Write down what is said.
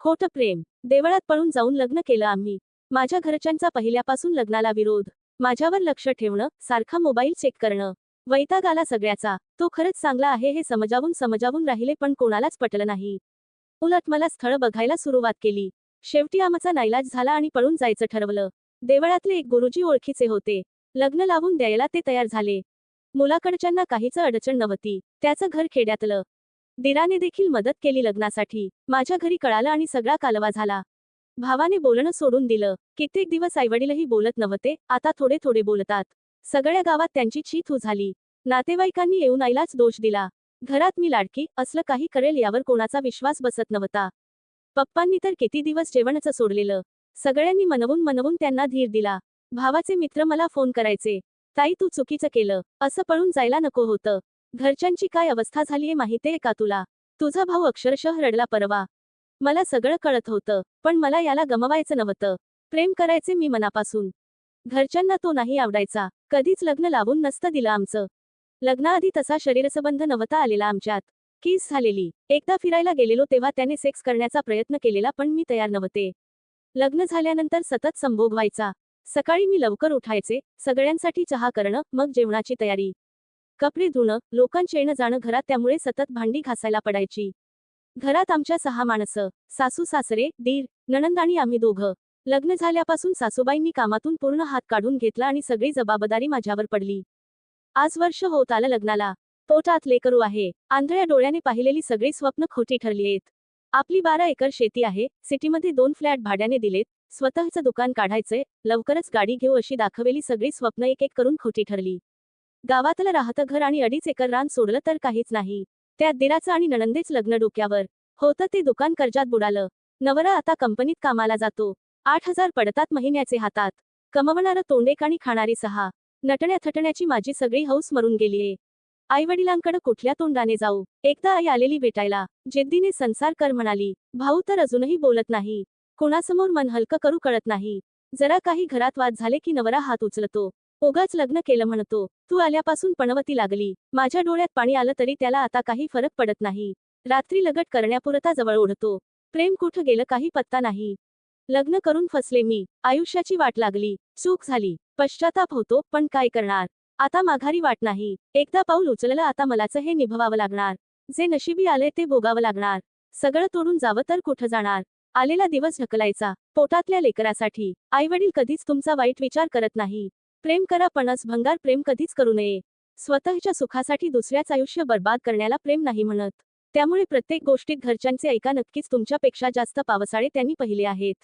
हो खोटं प्रेम. देवळात पळून जाऊन लग्न केलं आम्ही. माझ्या घरच्यांचा पहिल्यापासून लग्नाला विरोध. माझ्यावर लक्ष ठेवणं सारखा मोबाईल चेक करणं. वैताग आला सगळ्याचा. तो खरंच चांगला आहे हे समजावून समजावून राहिले पण कोणालाच पटलं नाही. उलट मला स्थळ बघायला सुरुवात केली. शेवटी आमचा नाईलाज झाला आणि पळून जायचं ठरवलं. देवळातले एक गुरुजी ओळखीचे होते. लग्न लावून द्यायला ते तयार झाले. मुलाकडच्यांना काहीच अडचण नव्हती. त्याचं घर खेड्यातलं. दिराने देखील मदत केली लग्नासाठी. माझ्या घरी कळालं आणि सगळा कालवा झाला. भावाने बोलणं सोडून दिलं. कित्येक दिवस आईवडीलही बोलत नव्हते. आता थोडे थोडे बोलतात. सगळ्या गावात त्यांची चीथू झाली नातेवाईकांनी येऊन आईलाच दोष दिला. घरात मी लाडकी असलं काही करेल यावर कोणाचा विश्वास बसत नव्हता. पप्पांनी तर किती दिवस जेवणचं सोडलेलं. सगळ्यांनी मनवून मनवून त्यांना धीर दिला. भावाचे मित्र मला फोन करायचे. ताई तू चुकीचं केलं. असं पळून जायला नको होतं. घरच्यांची काय अवस्था झालीये माहितीये का तुला? तुझा भाऊ अक्षरशः रडला परवा. मला सगळं कळत होतं पण मला याला गमवायचं नव्हतं. प्रेम करायचे मी मनापासून. घरच्यांना तो नाही आवडायचा. कधीच लग्न लावून नसतं दिलं आमचं. लग्नाआधी तसा शरीरसंबंध नव्हता आलेला आमच्यात. किस झालेली. एकदा फिरायला गेलेलो तेव्हा त्याने सेक्स करण्याचा प्रयत्न केलेला पण मी तयार नव्हते. लग्न झाल्यानंतर सतत संभोग व्हायचा सकाळी मी लवकर उठायचे. सगळ्यांसाठी चहा करणं मग जेवणाची तयारी. कपडे धुणं लोकांचे येणं जाणं घरात त्यामुळे सतत भांडी घासायला पडायची. घरात आमच्या सहा माणसं सासू सासरे दीर नणंद आणि आम्ही दोघं. लग्न झाल्यापासून सासूबाईंनी कामातून पूर्ण हात काढून घेतला आणि सगळी जबाबदारी माझ्यावर पडली. आज वर्ष होत आलं लग्नाला. पोटात लेकरू आहे. आंधळ्या डोळ्याने पाहिलेली सगळी स्वप्न खोटी ठरली आहेत. आपली बारा एकर शेती आहे. सिटीमध्ये दोन फ्लॅट भाड्याने दिलेत. स्वतःचं दुकान काढायचंय. लवकरच गाडी घेऊ अशी दाखवलेली सगळी स्वप्न एक एक करून खोटी ठरली. गावातलं राहतं घर आणि अडीच एकर रान सोडलं तर काहीच नाही. त्यात दिराचं आणि नणंदेच लग्न डोक्यावर. होतं ते दुकान कर्जात बुडालं. नवरा आता कंपनीत कामाला जातो. आठ हजार पडतात महिन्याचे हातात. कमवणारं तोंडेक आणि खाणारी सहा. नटण्या थटण्याची माझी सगळी हौस मरून गेलीये. आईवडिलांकडं कुठल्या तोंडाने जाऊ? एकदा आई आलेली भेटायला. जिद्दीने संसार कर म्हणाली. भाऊ तर अजूनही बोलत नाही. कोणासमोर मन हलकं करू कळत नाही. जरा काही घरात वाद झाले की नवरा हात उचलतो. ओगाच लग्न केलं म्हणतो. तू आल्यापासून पणवती लागली. माझ्या डोळ्यात पाणी आलं तरी त्याला आता काही फरक पडत नाही. रात्री लगट करण्यापुरता जवळ ओढतो. प्रेम कुठं गेलं काही पत्ता नाही. लग्न करून फसले मी. आयुष्याची वाट लागली. चूक झाली. पश्चाताप होतो पण काय करणार? आता माघारी वाट नाही. एकदा पाऊल उचललं आता मलाच हे निभवावं लागणार. जे नशिबी आले ते भोगावं लागणार. सगळं तोडून जावं तर कुठं जाणार? आलेला दिवस ढकलायचा. पोटातल्या लेकरासाठी. आईवडील कधीच तुमचा वाईट विचार करत नाही. प्रेम करा पणस भंगार प्रेम कधीच करू नये. स्वतःच्या सुखासाठी दुसऱ्याच आयुष्य बर्बाद करण्याला प्रेम नाही म्हणत. त्यामुळे प्रत्येक गोष्टीत घरच्यांचे ऐका नक्कीच तुमच्यापेक्षा जास्त पावसाळे त्यांनी पाहिले आहेत.